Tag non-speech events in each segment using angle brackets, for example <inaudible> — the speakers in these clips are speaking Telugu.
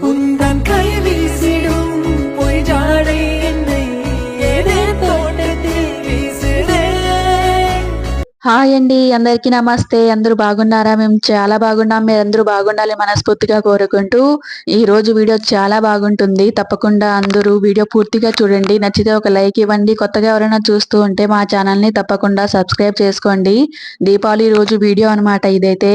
闻到 హాయ్ అండి అందరికీ నమస్తే. అందరూ బాగున్నారా? మేము చాలా బాగున్నాం. మీరు అందరూ బాగుండాలి మనస్ఫూర్తిగా కోరుకుంటూ ఈ రోజు వీడియో చాలా బాగుంటుంది. తప్పకుండా అందరూ వీడియో పూర్తిగా చూడండి. నచ్చితే ఒక లైక్ ఇవ్వండి. కొత్తగా ఎవరైనా చూస్తూ ఉంటే మా ఛానల్ని తప్పకుండా సబ్స్క్రైబ్ చేసుకోండి. దీపావళి రోజు వీడియో అన్నమాట ఇదైతే.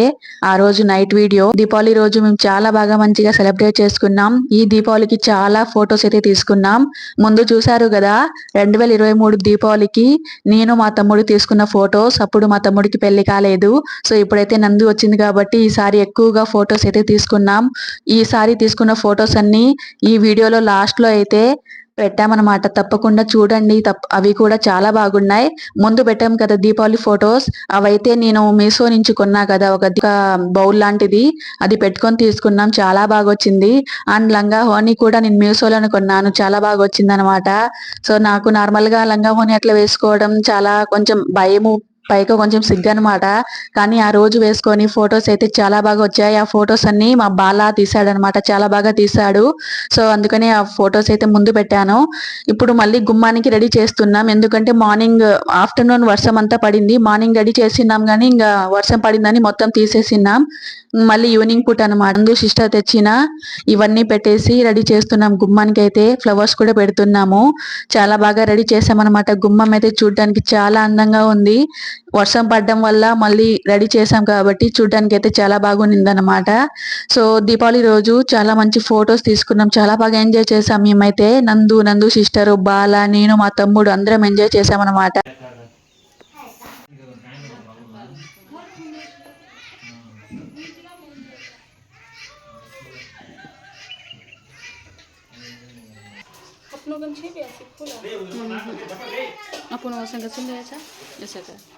ఆ రోజు నైట్ వీడియో. దీపావళి రోజు మేము చాలా బాగా మంచిగా సెలబ్రేట్ చేసుకున్నాం. ఈ దీపావళికి చాలా ఫొటోస్ అయితే తీసుకున్నాం. ముందు చూసారు కదా రెండు వేల ఇరవై మూడు దీపావళికి నేను మా తమ్ముడు తీసుకున్న ఫొటోస్. అప్పుడు మా తమ్ముడికి పెళ్ళి కాలేదు. సో ఇప్పుడైతే నందు వచ్చింది కాబట్టి ఈసారి ఎక్కువగా ఫొటోస్ అయితే తీసుకున్నాం. ఈసారి తీసుకున్న ఫొటోస్ అన్ని ఈ వీడియోలో లాస్ట్లో అయితే పెట్టామన్నమాట. తప్పకుండా చూడండి. తప్ప అవి కూడా చాలా బాగున్నాయి. ముందు పెట్టాం కదా దీపావళి ఫొటోస్. అవైతే నేను మీషో నుంచి కొన్నా కదా ఒక బౌల్ లాంటిది. అది పెట్టుకొని తీసుకున్నాం. చాలా బాగా వచ్చింది అండ్ లంగా హోనీ కూడా నేను మీషోలోనే కొన్నాను. చాలా బాగా వచ్చింది అనమాట సో నాకు నార్మల్గా లంగా హోనీ అట్లా వేసుకోవడం చాలా కొంచెం భయము. పైగా కొంచెం సిగ్గు అనమాట కానీ ఆ రోజు వేసుకొని ఫొటోస్ అయితే చాలా బాగా వచ్చాయి. ఆ ఫొటోస్ అన్ని మా బాలా తీసాడు అనమాట చాలా బాగా తీసాడు. సో అందుకని ఆ ఫొటోస్ అయితే ముందు పెట్టాను. ఇప్పుడు మళ్ళీ గుమ్మానికి రెడీ చేస్తున్నాం. ఎందుకంటే మార్నింగ్ ఆఫ్టర్నూన్ వర్షం అంతా పడింది. మార్నింగ్ రెడీ చేసినాం కానీ ఇంకా వర్షం పడిందని మొత్తం తీసేసినాం మళ్ళీ ఈవినింగ్ పూట అనమాట ముందు సిస్టర్ తెచ్చిన ఇవన్నీ పెట్టేసి రెడీ చేస్తున్నాం. గుమ్మానికి అయితే ఫ్లవర్స్ కూడా పెడుతున్నాము. చాలా బాగా రెడీ చేసామన్నమాట గుమ్మం అయితే చూడడానికి చాలా అందంగా ఉంది. వర్షం పడడం వల్ల మళ్ళీ రెడీ చేసాం కాబట్టి చూడడానికి అయితే చాలా బాగుంది అనమాట సో దీపావళి రోజు చాలా మంచి ఫొటోస్ తీసుకున్నాం చాలా బాగా ఎంజాయ్ చేసాం మేమైతే నందు నందు సిస్టర్ బాల నేను మా తమ్ముడు అందరం ఎంజాయ్ చేసాం అనమాట अपनों गन छे भी ऐसे फूल अपन वैसे गसन ले ऐसा ऐसा कर धेर ले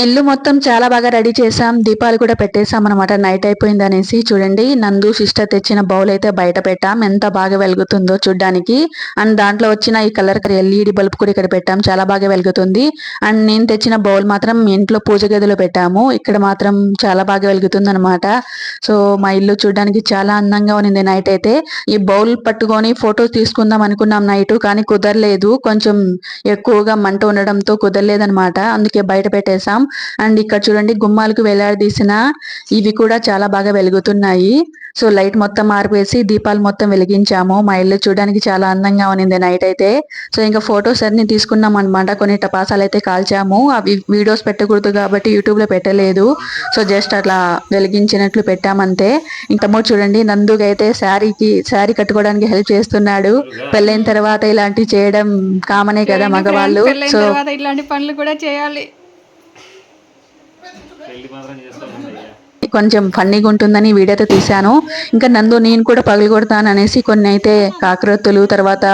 ఇల్లు మొత్తం చాలా బాగా రెడీ చేసాం దీపాలు కూడా పెట్టేసాం అనమాట నైట్ అయిపోయింది అనేసి చూడండి. నందు సిస్టర్ తెచ్చిన బౌల్ అయితే బయట పెట్టాం. ఎంత బాగా వెలుగుతుందో చూడ్డానికి. అండ్ దాంట్లో వచ్చిన ఈ కలర్ ఎల్ఈడి బల్బ్ కూడా ఇక్కడ పెట్టాం. చాలా బాగా వెలుగుతుంది. అండ్ నేను తెచ్చిన బౌల్ మాత్రం ఇంట్లో పూజ గదిలో పెట్టాము. ఇక్కడ మాత్రం చాలా బాగా వెలుగుతుంది అనమాట సో మా ఇల్లు చూడడానికి చాలా అందంగా ఉంది నైట్ అయితే. ఈ బౌల్ పట్టుకొని ఫోటో తీసుకుందాం అనుకున్నాం నైట్ కానీ కుదరలేదు. కొంచెం ఎక్కువగా మంట ఉండడంతో కుదరలేదనమాట అందుకే బయట పెట్టేశాం. అండ్ ఇక్కడ చూడండి గుమ్మాలకు వేలాడదీసిన ఇవి కూడా చాలా బాగా వెలుగుతున్నాయి. సో లైట్ మొత్తం ఆరిపేసి దీపాలు మొత్తం వెలిగించాము. మా ఇల్లు చూడడానికి చాలా అందంగా ఉన్నింది నైట్ అయితే. సో ఇంకా ఫొటోస్ అన్ని తీసుకున్నాం అనమాట కొన్ని టపాసాలు అయితే కాల్చాము. అవి వీడియోస్ పెట్టకూడదు కాబట్టి యూట్యూబ్లో పెట్టలేదు. సో జస్ట్ అట్లా వెలిగించినట్లు పెట్టామంతే. ఇంతమో చూడండి నందుగా అయితే శారీకి శారీ కట్టుకోవడానికి హెల్ప్ చేస్తున్నాడు. పెళ్ళైన తర్వాత ఇలాంటివి చేయడం కామనే కదా మగవాళ్ళు. సో ఇలాంటి పనులు కూడా చేయాలి. కొంచెం ఫన్నీగా ఉంటుందని వీడియోతో తీశాను. ఇంకా నందు నేను కూడా పగలు కొడతాను అనేసి కొన్ని అయితే కాకరొత్తులు తర్వాత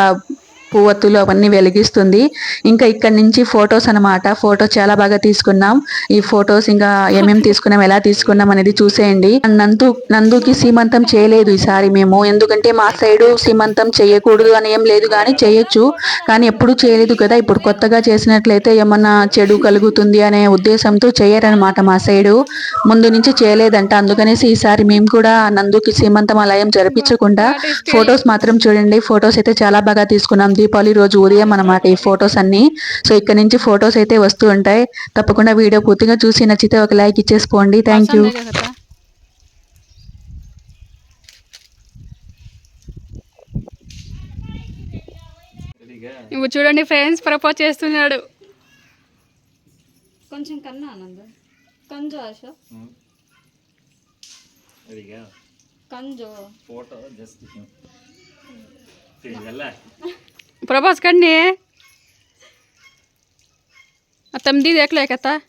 పువ్వొత్తులు అవన్నీ వెలిగిస్తుంది. ఇంకా ఇక్కడ నుంచి ఫొటోస్ అన్నమాట. ఫొటోస్ చాలా బాగా తీసుకున్నాం. ఈ ఫొటోస్ ఇంకా ఏమేమి తీసుకున్నాం ఎలా తీసుకున్నాం అనేది చూసేయండి. నందు నందుకి సీమంతం చేయలేదు ఈసారి మేము. ఎందుకంటే మా సైడ్ సీమంతం చేయకూడదు అని ఏం లేదు కానీ చేయొచ్చు. కానీ ఎప్పుడు చేయలేదు కదా. ఇప్పుడు కొత్తగా చేసినట్లయితే ఏమన్నా చెడు కలుగుతుంది అనే ఉద్దేశంతో చేయరనమాట మా సైడు. ముందు నుంచి చేయలేదంట. అందుకనేసి ఈసారి మేము కూడా నందుకి సీమంతం అలా ఏం జరిపించకుండా ఫొటోస్ మాత్రం చూడండి. ఫొటోస్ అయితే చాలా బాగా తీసుకున్నాం. దీపావళి రోజు ఉదయం అనమాట ఈ ఫొటోస్ అన్ని. సో ఇక్కడ నుంచి ఫొటోస్ అయితే వస్తూ ఉంటాయి. తప్పకుండా వీడియో పూర్తిగా చూసి నచ్చితే ఒక లైక్ ఇచ్చేసుకోండి. Thank you. ఇప్పుడు చూడండి ఫ్రెండ్స్ ప్రపోజ్ చేస్తున్నాడు. కొంచెం కన్నా ఆనంద. కంజో ఆశ. కంజో. Photo just. <laughs> प्रवास करने है। तमदी देख ले कहता। है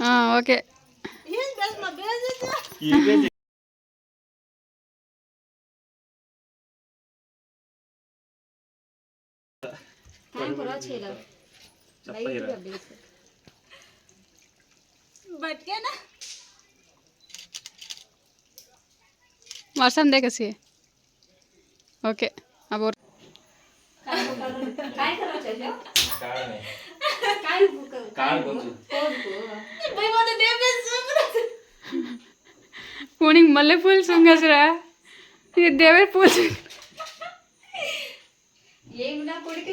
हाँ ओके। बट क्या ना। వర్షం దేకసి ఓకే అబోర్ काय करायचं काय नाही काय बुक काय बुक। बाई मध्ये देवे सुंगरा कोणी मल्ले फुल सुंगस रा ते देवे फुल ఏమునా కొడికి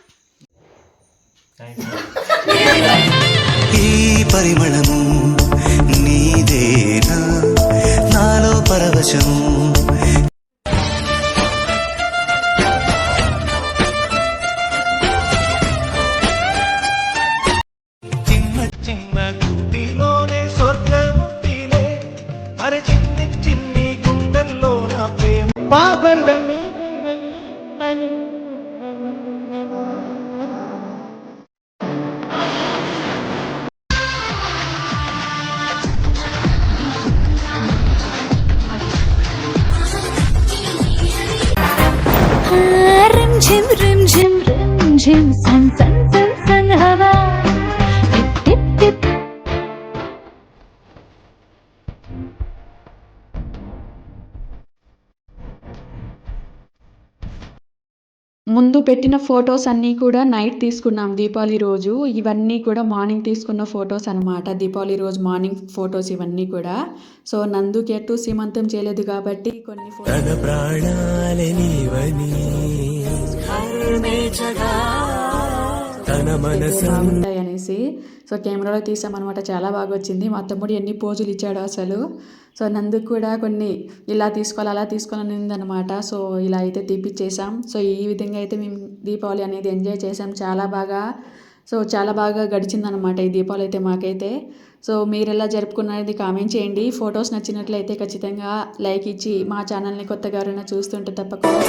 ఈ పరిమళము నీదేనా? నాలో పరవశము. చిన్న చిన్న గుడ్డిలోనే స్వర్గముందిలే అరే చిన్ని చిన్ని గుండెల్లో నా ప్రేమ. పాపండమే झिम रिम झिम रिम झिम सन सन सन सन हवा टिप टिप टिप ముందు పెట్టిన ఫొటోస్ అన్నీ కూడా నైట్ తీసుకున్నాం దీపావళి రోజు ఇవన్నీ కూడా మార్నింగ్ తీసుకున్న ఫొటోస్ అన్నమాట దీపావళి రోజు మార్నింగ్ ఫొటోస్ ఇవన్నీ కూడా సో నందుకి ఎటు సీమంతం చేయలేదు కాబట్టి కొన్ని తన మనసు. బాగుంటాయి అనేసి సో కెమెరాలో తీసామన్నమాట. చాలా బాగా వచ్చింది మా తమ్ముడు ఎన్ని పోజులు ఇచ్చాడు అసలు. సో నందుకు కూడా కొన్ని ఇలా తీసుకోవాలి అలా తీసుకోవాలని ఉందన్నమాట. సో ఇలా అయితే తీపిచ్చేసాం. సో ఈ విధంగా అయితే మేము దీపావళి అనేది ఎంజాయ్ చేసాం. చాలా బాగా సో చాలా బాగా గడిచిందనమాట ఈ దీపావళి అయితే మాకైతే. సో మీరు ఎలా జరుపుకున్నది కామెంట్ చేయండి. ఫొటోస్ నచ్చినట్లయితే ఖచ్చితంగా లైక్ ఇచ్చి మా ఛానల్ని కొత్తగా ఎవరైనా చూస్తుంటే తప్పకుండా